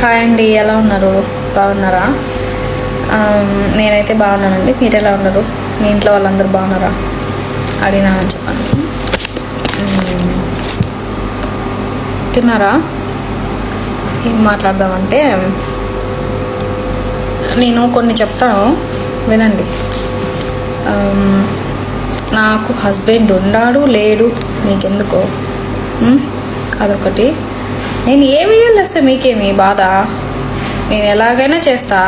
Hi అండి ఎలా ఉన్నారు? బాగున్నారా? నేనైతే బాగున్నానండి మీరు ఎలా ఉన్నారు? మీ ఇంట్లో వాళ్ళందరూ బాగున్నారా? అడిగినానని చెప్పండి. తిన్నారా? ఏం మాట్లాడదామంటే నేను కొన్ని చెప్తాను వినండి. నాకు హస్బెండ్ ఉన్నాడు లేడు మీకెందుకో? అదొకటి. నేను ఏ వీడియోలు వస్తే మీకేమి బాధ? నేను ఎలాగైనా చేస్తా.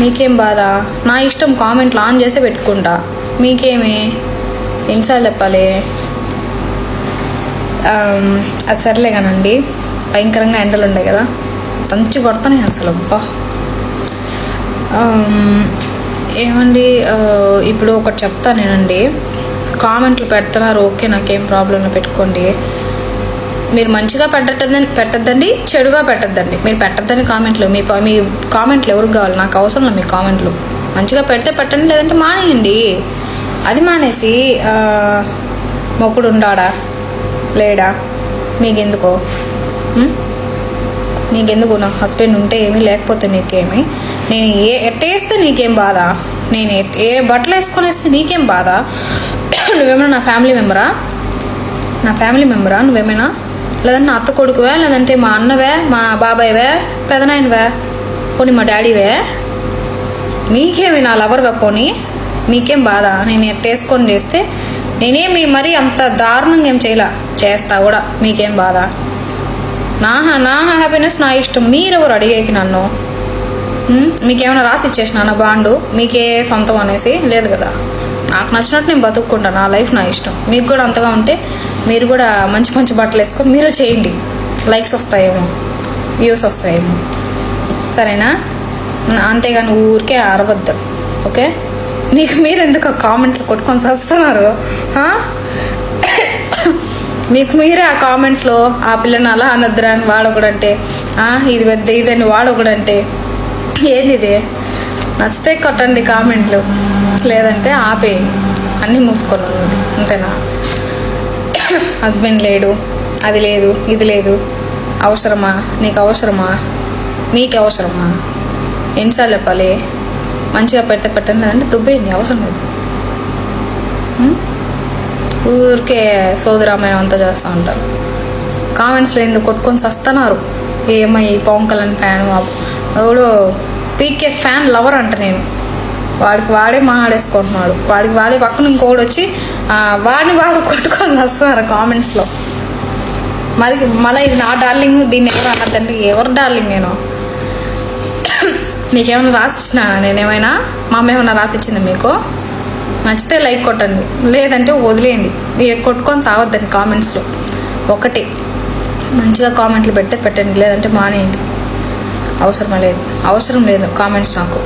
మీకేం బాధ? నా ఇష్టం కామెంట్లు ఆన్ చేసే పెట్టుకుంటా. మీకేమి? ఎన్నిసార్లు చెప్పాలి? అది సర్లే కానండి. భయంకరంగా ఎండలు ఉన్నాయి కదా. తంచి కొడతానే అసలు. అబ్బా. ఏమండి? ఇప్పుడు ఒకటి చెప్తా నేనండి. కామెంట్లు పెడుతున్నారు. ఓకే నాకేం ప్రాబ్లం పెట్టుకోండి. మీరు మంచిగా పెట్టద్దని పెట్టద్దండి చెడుగా పెట్టద్దండి. మీరు పెట్టద్దని కామెంట్లు మీ మీ కామెంట్లు ఎవరికి కావాలి? నాకు అవసరం లేదు మీ కామెంట్లు. మంచిగా పెడితే పెట్టండి లేదంటే మానేయండి. అది మానేసి మొక్కుడు ఉండాడా? లేడా? మీకెందుకో? నీకెందుకు? నాకు హస్బెండ్ ఉంటే ఏమీ లేకపోతే నీకేమి? నేను ఏ ఎట్టేస్తే నీకేం బాధ? నేను ఏ బట్టలు వేసుకొని వేస్తే నీకేం బాధ? నువ్వేమైనా నా ఫ్యామిలీ మెంబరా? నా ఫ్యామిలీ మెంబరా? నువ్వేమైనా లేదంటే నా అత్త కొడుకువే లేదంటే మా అన్నవే మా బాబాయ్వే పెదనాయనవే పోనీ మా డాడీవే? మీకేమి నా లవర్గా పోనీ? మీకేం బాధ? నేను ఎట్టేసుకొని చేస్తే నేనేమి మరీ అంత దారుణంగా ఏం చేయలే? చేస్తా కూడా. మీకేం బాధ? నా నా హ్యాపీనెస్ నా ఇష్టం. మీరెవరు అడిగేకి నన్ను? మీకేమైనా రాసి ఇచ్చేసినా నా బాండు? మీకే సొంతం అనేసి? లేదు కదా. నాకు నచ్చినట్టు నేను బతుక్కుంటాను. నా లైఫ్ నా ఇష్టం. మీకు కూడా అంతగా ఉంటే మీరు కూడా మంచి మంచి బట్టలు వేసుకొని మీరు చేయండి. లైక్స్ వస్తాయేమో. వ్యూస్ వస్తాయేమో. సరేనా? అంతేగాని ఊరికే అరవద్దు. ఓకే? మీకు మీరు ఎందుకు కామెంట్స్లో కొట్టుకొని వస్తున్నారు మీకు మీరే ఆ కామెంట్స్లో ఆ పిల్లని అలా అనద్దురా అని వాడొకడంటే ఇది పెద్ద ఇదని వాడొకడంటే ఏంది ఇది? నచ్చితే కొట్టండి కామెంట్లు. లేదంటే ఆపేయండి అన్నీ మూసుకోవాలి అంతేనా? హస్బెండ్ లేడు. అది లేదు ఇది లేదు. అవసరమా? నీకు అవసరమా? మీకు అవసరమా? ఎన్నిసార్లు చెప్పాలి? మంచిగా పెడితే పెట్టండి లేదంటే దుబ్బేయండి. అవసరం లేదు. ఊరికే సోదరామాయణం అంతా చేస్తూ ఉంటారు. కామెంట్స్లో ఎందుకు కొట్టుకొని వస్తున్నారు ఏమై పవన్ కళ్యాణ్ ఫ్యాన్ ఎవడో పీకే ఫ్యాన్ లవర్ అంట నేను. వాడికి వాడే మాట్లాడేసుకుంటున్నాడు వాడికి వాడే పక్కన ఇంకోటి వచ్చి వాడిని వాడు కొట్టుకొని వస్తున్నారు కామెంట్స్లో? మళ్ళీ మళ్ళీ ఇది నా డార్లింగ్ దీన్ని ఎవరు అన్నదండి ఎవరు డార్లింగ్ నేను? నీకేమైనా రాసిచ్చినా నేనేమైనా? మా అమ్మ ఏమైనా రాసిచ్చింది మీకు? నచ్చితే లైక్ కొట్టండి. లేదంటే వదిలేయండి. ఇక కొట్టుకొని సావద్దండి కామెంట్స్లో. ఒకటి మంచిగా కామెంట్లు పెడితే పెట్టండి. లేదంటే మానేయండి. అవసరమే లేదు. అవసరం లేదు కామెంట్స్ నాకు.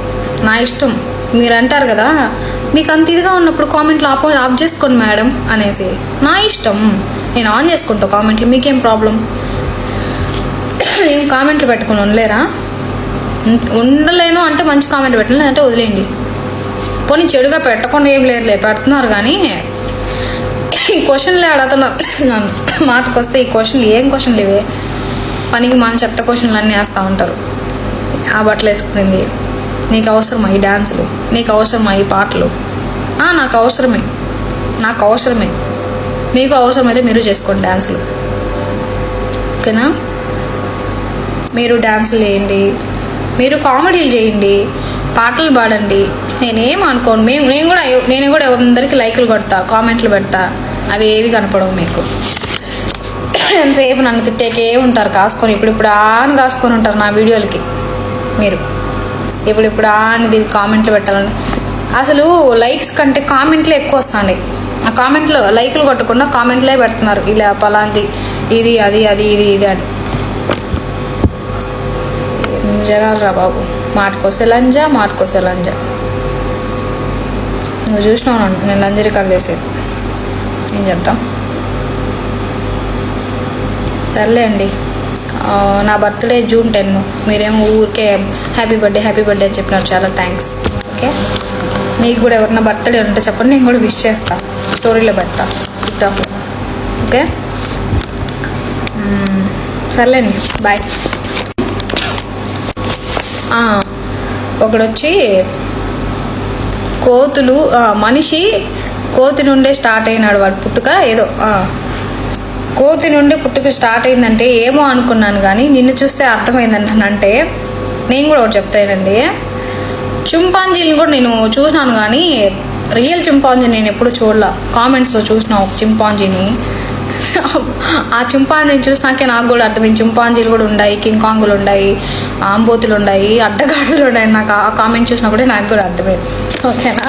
నా ఇష్టం. మీరు అంటారు కదా? మీకు అంత ఇదిగా ఉన్నప్పుడు కామెంట్లు ఆప్ ఆఫ్ చేసుకోండి మేడం అనేసి. నా ఇష్టం. నేను ఆన్ చేసుకుంటా కామెంట్లు. మీకేం ప్రాబ్లం? ఏం కామెంట్లు పెట్టుకుని ఉండలేరా? ఉండలేను అంటే మంచి కామెంట్ పెట్టండి అంటే వదిలేయండి. పోనీ చెడుగా పెట్టకుండా ఏం లేదులే పెడుతున్నారు కానీ ఈ క్వశ్చన్లే అడుగుతున్నారు. మాటకు వస్తే ఈ క్వశ్చన్లు ఏం క్వశ్చన్లు ఇవే? పనికి మన చెత్త క్వశ్చన్లు అన్నీ వేస్తూ ఉంటారు. ఆ బట్టలు వేసుకునింది. నీకు అవసరమా ఈ డ్యాన్సులు నీకు అవసరమా ఈ పాటలు? నాకు అవసరమే నాకు అవసరమే మీకు అవసరమైతే మీరు చేసుకోండి డ్యాన్సులు ఓకేనా? మీరు డ్యాన్సులు చేయండి. మీరు కామెడీలు చేయండి. పాటలు పాడండి. నేనేం అనుకోను. మేము నేను కూడా నేను కూడా అందరికీ లైకులు కొడతా కామెంట్లు పెడతా. అవి ఏవి కనపడవు మీకు. ఎంతసేపు నన్ను తిట్టేకే ఉంటారు కాసుకొని ఇప్పుడు ఇప్పుడు ఆన్ కాసుకొని ఉంటారు నా వీడియోలకి మీరు. ఇప్పుడు ఇప్పుడు అని దీనికి కామెంట్లు పెట్టాలని. అసలు లైక్స్ కంటే కామెంట్లే ఎక్కువ వస్తాయి ఆ కామెంట్లు లైక్లు కొట్టకుండా కామెంట్లే పెడుతున్నారు. ఇలా పలాంది ఇది అది అది ఇది ఇది అని. జనాలు రా బాబు? మాటకోసే లంజా మాటకోసే లంజా. నువ్వు చూసినావు నేను లంజరికాలు వేసేది ఏం చేద్దాం? సర్లే అండి. నా బర్త్డే జూన్ టెన్. మీరేమో ఊరికే హ్యాపీ బర్త్డే హ్యాపీ బర్త్డే అని చెప్పినారు. చాలా థ్యాంక్స్ ఓకే మీకు కూడా ఎవరైనా బర్త్డే ఉంటే చెప్పండి. నేను కూడా విష్ చేస్తా. స్టోరీలో పెడతా. టిక్టాక్లో ఓకే సర్లేండి. బాయ్ ఒకడొచ్చి కోతులు మనిషి కోతి నుండే స్టార్ట్ అయినాడు వాడు పుట్టుక. ఏదో కోతి నుండి పుట్టుకు స్టార్ట్ అయిందంటే ఏమో అనుకున్నాను కానీ నిన్ను చూస్తే అర్థమైందంటే నేను కూడా ఒకటి చెప్తానండి. చింపాంజీని కూడా నేను చూసినాను కానీ రియల్ చింపాంజీ నేను ఎప్పుడు చూడలా. కామెంట్స్లో చూసిన ఒక చింపాంజీని. ఆ చింపాంజీని చూసినాకే నాకు కూడా అర్థమైంది. చింపాంజీలు కూడా ఉన్నాయి కింగ్ కాంగులు ఉన్నాయి ఆంబోతులు ఉన్నాయి అడ్డగాడులు ఉన్నాయి. నాకు ఆ కామెంట్ చూసినా కూడా నాకు కూడా అర్థమైంది. ఓకేనా